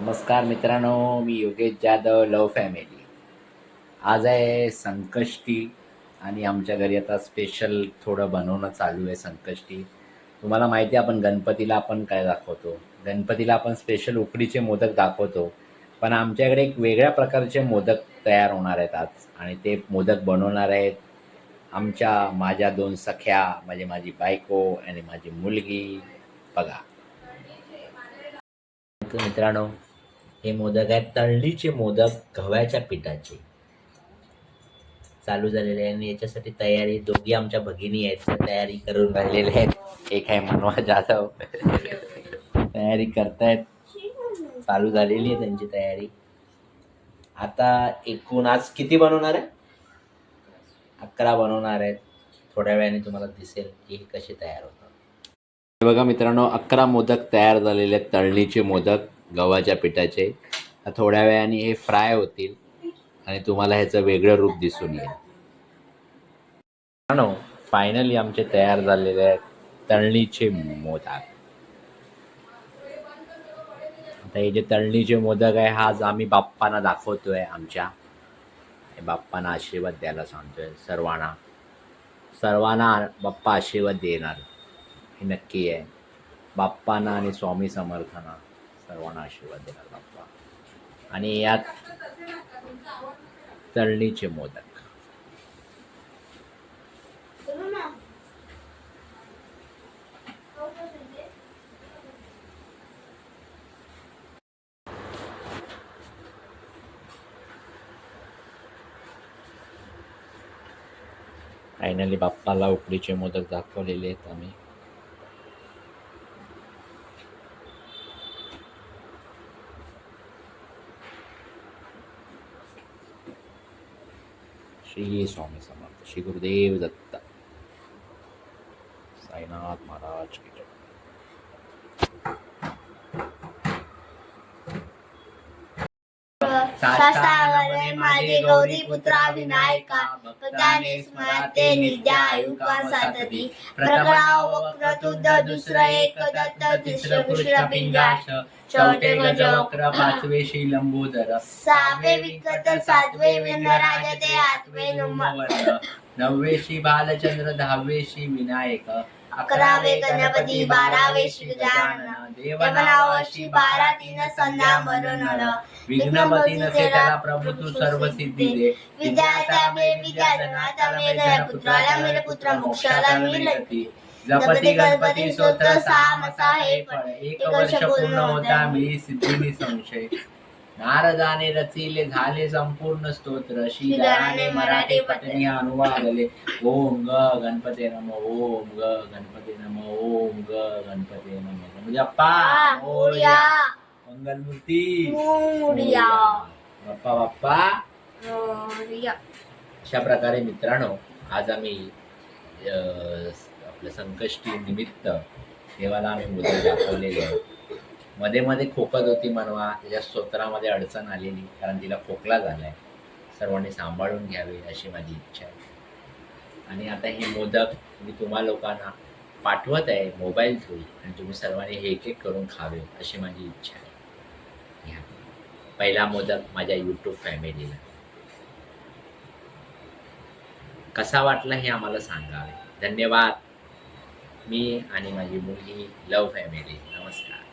नमस्कार मित्रांनो मी योगेश जाधव लव फॅमिली. आज आहे संकष्टी आणि आमच्या घरी आता स्पेशल थोडं बनवणं चालू आहे संकष्टी. तुम्हाला माहिती आहे आपण गणपतीला आपण काय दाखवतो? गणपतीला आपण स्पेशल उकडीचे मोदक दाखवतो. पण आमच्याकडे एक वेगळ्या प्रकारचे मोदक तयार होणार आहेत आज. आणि ते मोदक बनवणार आहेत आमच्या माझ्या दोन सख्या म्हणजे माझी बायको आणि माझी मुलगी. बघा. मित्रांनो हे मोदक आहेत तळणीचे मोदक गव्हाच्या पिठाचे. चालू झालेले आहे आणि याच्यासाठी तयारी दोघी आमच्या भगिनी आहेत त्या तयारी करून राहिलेल्या आहेत. एक आहे मनवा जाधव. तयारी करतायत. चालू झालेली आहे त्यांची तयारी. आता एकूण आज किती बनवणार आहे? अकरा बनवणार आहेत. थोड्या वेळाने तुम्हाला दिसेल की हे कसे तयार होतात. हे बघा मित्रांनो अकरा मोदक तयार झालेले आहेत तळणीचे मोदक. गव्हाच्या पिठाचे. थोड्या वेळाने हे फ्राय होतील आणि तुम्हाला ह्याचं वेगळं रूप दिसून येईल. फायनली आमचे तयार झालेले आहेत तळणीचे मोदक. आता हे जे तळणीचे मोदक आहे हा आज आम्ही बाप्पांना दाखवतोय आमच्या. बाप्पांना आशीर्वाद द्यायला सांगतोय सर्वांना. सर्वांना बाप्पा आशीर्वाद देणार. हे नक्की आहे. बाप्पांना आणि स्वामी समर्थांना. सर्वांना आशीर्वाद देणार बाप्पा. आणि यात तळणीचे मोदक. फायनली बाप्पाला उकडीचे मोदक दाखवलेले आहेत आम्ही. श्री स्वामी समर्थ श्री गुरुदेव दत्त साईनाथ महाराज की जय शास्त्रावरे माझे गौरी पुत्रा विनायका पदाने स्मरते नित्या आयुका सातती वक्र वक्रतुंड दुसरं एक दत्त तिसरं कृष्ण पिंगाश चौथे गज वक्र पाचवे श्री लंबोदर सहावे विकत सातवे विनराज ते आठवे नंबर नववे श्री बालचंद्र दहावे श्री विनायक अकरावे गणपती बारावे श्री गजानन देवनाव श्री बारा तीन संध्या मरण विघ्नपती नसे त्याला प्रभू तू सर्व सिद्धी दे. विद्याता मे विद्याधनाता मे पुत्राला मेरे पुत्र मोक्षाला मिळती. जपती गणपती स्तोत्र सहा मसा हे फळ एक वर्ष पूर्ण होता मिळी सिद्धी निसंशय नारदाने रचिले झाले संपूर्ण स्तोत्र. श्रीधराने मराठी पत्नी अनुवादले. ओम ग गणपती नम ओम ग गणपती नम ओम ग गणपती नम. म्हणजे अप्पा मोरया. मंगलमूर्ती. मोरया. बाप्पा. बाप्पा अशा प्रकारे मित्रांनो आज आम्ही अं, आपलं संकष्टी निमित्त देवाला आम्ही मोदक दाखवलेले आहे. मध्ये मध्ये खोकत होती मनवा तिच्या स्तोत्रामध्ये अडचण आलेली कारण तिला खोकला झालाय. सर्वांनी सांभाळून घ्यावे अशी माझी इच्छा आहे. आणि आता हे मोदक मी तुम्हा लोकांना पाठवत आहे मोबाईल थ्रू आणि तुम्ही सर्वांनी हे एक एक करून खावे अशी माझी इच्छा आहे. घ्या पहिला मोदक माझ्या यूट्यूब फॅमिलीला. कसा वाटला हे आम्हाला सांगावे. धन्यवाद. मी आणि माझी मुलगी लव फॅमिली. नमस्कार.